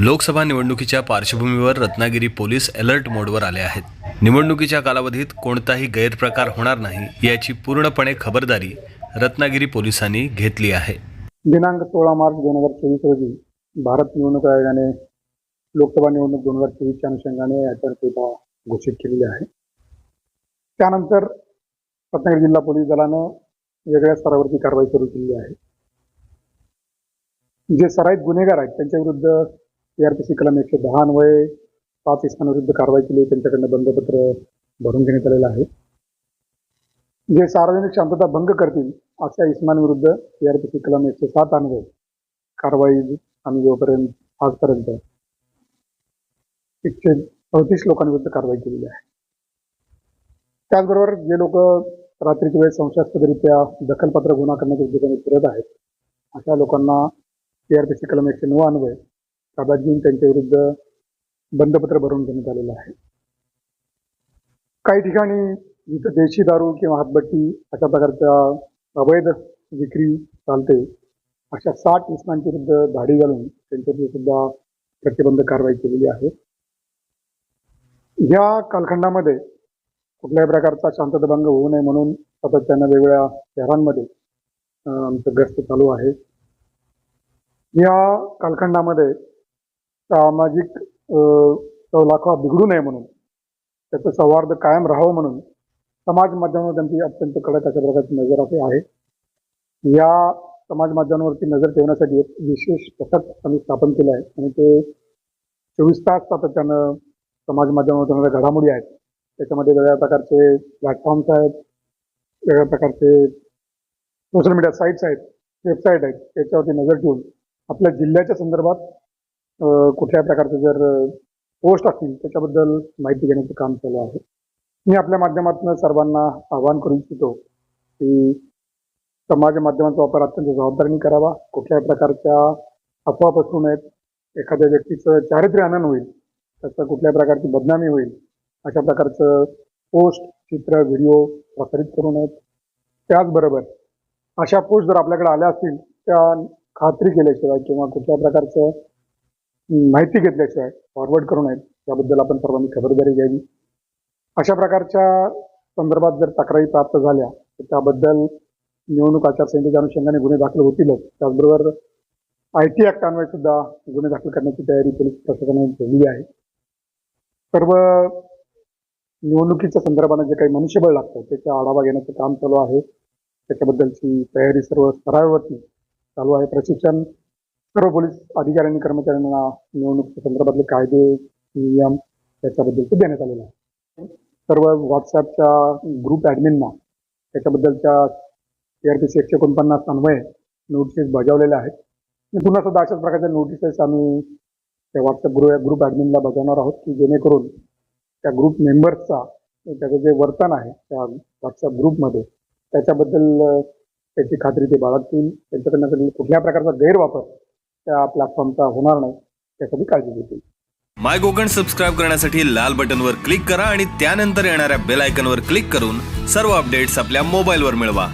लोकसभा निवडणुकीच्या पार्श्वभूमीवर Ratnagiri police alert मोडवर आले आहेत. निवडणुकीच्या कालावधीत कोणताही गैरप्रकार होणार नाही याची पूर्णपणे खबरदारी रत्नागिरी पोलिसांनी घेतली आहे. दिनांक सोळा मार्च दोन हजार चोवीस रोजी भारत निवडणूक आयोगाने लोकसभा निवडणूक दोन हजार चोवीसच्या अनुषंगाने आचारसंहिता घोषित केलेली आहे. त्यानंतर रत्नागिरी जिल्हा पोलीस दलानं वेगळ्या स्तरावरती कारवाई सुरू केलेली आहे. जे सराईत गुन्हेगार आहेत त्यांच्या विरुद्ध कलम एकशे दहा अन्वये पाच इसमांविरुद्ध कारवाई केली. त्यांच्याकडनं बंदपत्र भरून घेण्यात आलेलं आहे. जे सार्वजनिक शांतता भंग करतील अशा इसमांविरुद्ध सीआरपीसी कलम एकशे सात अन्वये कारवाई आम्ही जोपर्यंत आजपर्यंत एकशे चौतीस लोकांविरुद्ध कारवाई केलेली आहे. त्याचबरोबर जे लोक रात्रीच्या वेळेस संशयास्पदरित्या दखलपत्र गुन्हा करण्याच्या उद्देशाने फिरत आहेत अशा लोकांना सीआरपीसी कलम एकशे नऊ अन्वये ताब्यात घेऊन त्यांच्या विरुद्ध बंदपत्र भरून घेण्यात आलेलं आहे. काही ठिकाणी जिथं देशी दारू किंवा हातबट्टी अशा प्रकारच्या अवैध विक्री चालते. अशा साठ इसमांच्या विरुद्ध धाडी घालून त्यांच्यावर सुद्धा प्रतिबंध कारवाई केलेली आहे. या कालखंडामध्ये कुठल्याही प्रकारचा शांतताभंग होऊ नये म्हणून सातत्यानं वेगवेगळ्या शहरांमध्ये आमचं गस्त चालू आहे. या कालखंडामध्ये सामाजिक अं, बिघडू नये म्हणून त्याचं सौहार्द कायम राहावं म्हणून समाज माध्यमावर त्यांची अत्यंत कडक अशा प्रकारची नजर असे आहे. या समाज माध्यमांवरती नजर ठेवण्यासाठी एक विशेष पथक आम्ही स्थापन केलं आहे आणि ते चोवीस तास सातत्यानं समाज माध्यमावर होणाऱ्या घडामोडी आहेत. त्याच्यामध्ये वेगळ्या प्रकारचे प्लॅटफॉर्म्स आहेत वेगळ्या प्रकारचे सोशल मीडिया साईट्स आहेत वेबसाईट आहेत त्याच्यावरती नजर ठेवून आपल्या जिल्ह्याच्या संदर्भात कुठल्या प्रकारचे जर पोस्ट असतील त्याच्याबद्दल माहिती घेण्याचं काम चालू आहे. मी आपल्या माध्यमातून सर्वांना आवाहन करू इच्छितो की समाज माध्यमांचा वापर अत्यंत जबाबदारीने करावा. कुठल्याही प्रकारच्या अफवा पसरू नयेत. एखाद्या व्यक्तीचं चारित्र्य आनंद होईल त्याचं कुठल्याही प्रकारची बदनामी होईल अशा प्रकारचं पोस्ट चित्र व्हिडिओ प्रसारित करू नयेत. त्याचबरोबर अशा पोस्ट जर आपल्याकडे आल्या असतील त्या खात्री केल्याशिवाय किंवा कुठल्या प्रकारचं माहिती घेतल्याशिवाय फॉरवर्ड करू नयेत त्याबद्दल आपण सर्वांनी खबरदारी घ्यावी. अशा प्रकारच्या संदर्भात जर तक्रारी प्राप्त झाल्या तर त्याबद्दल निवडणूक आचारसंहितेच्या अनुषंगाने गुन्हे दाखल होतीलच त्याचबरोबर आय टी ऍक्ट अन्वये सुद्धा गुन्हे दाखल करण्याची तयारी पोलीस प्रशासनाने केलेली आहे. सर्व निवडणुकीच्या संदर्भाने जे काही मनुष्यबळ लागतं त्याचा आढावा घेण्याचं काम चालू आहे. त्याच्याबद्दलची तयारी सर्व स्तरावरती चालू आहे. प्रशिक्षण सर्व पोलीस अधिकाऱ्यांनी कर्मचाऱ्यांना निवडणुकीच्या संदर्भातले कायदे नियम त्याच्याबद्दलचं देण्यात आलेलं आहे सर्व व्हॉट्सॲपच्या ग्रुप ॲडमिनना त्याच्याबद्दलच्या सीआरपीसी एकशे एकोणपन्नास अन्वये नोटिसेस बजावलेल्या आहेत. आणि पुन्हा सुद्धा अशाच प्रकारच्या नोटिसेस आम्ही त्या व्हॉट्सअप ग्रुप ग्रुप ॲडमिनला बजावणार आहोत की जेणेकरून त्या ग्रुप मेंबर्सचा त्याचं जे वर्तन आहे त्या व्हॉट्सअप ग्रुपमध्ये त्याच्याबद्दल त्याची खात्री ते बाळगतील. त्यांच्याकडनं कुठल्या प्रकारचा गैरवापर त्या प्लॅटफॉर्मचा होणार नाही त्यासाठी काळजी घेतील. माय कोकण सबस्क्राईब करण्यासाठी लाल बटनवर क्लिक करा आणि त्यानंतर येणाऱ्या बेल आयकनवर क्लिक करून सर्व अपडेट्स आपल्या मोबाईलवर मिळवा.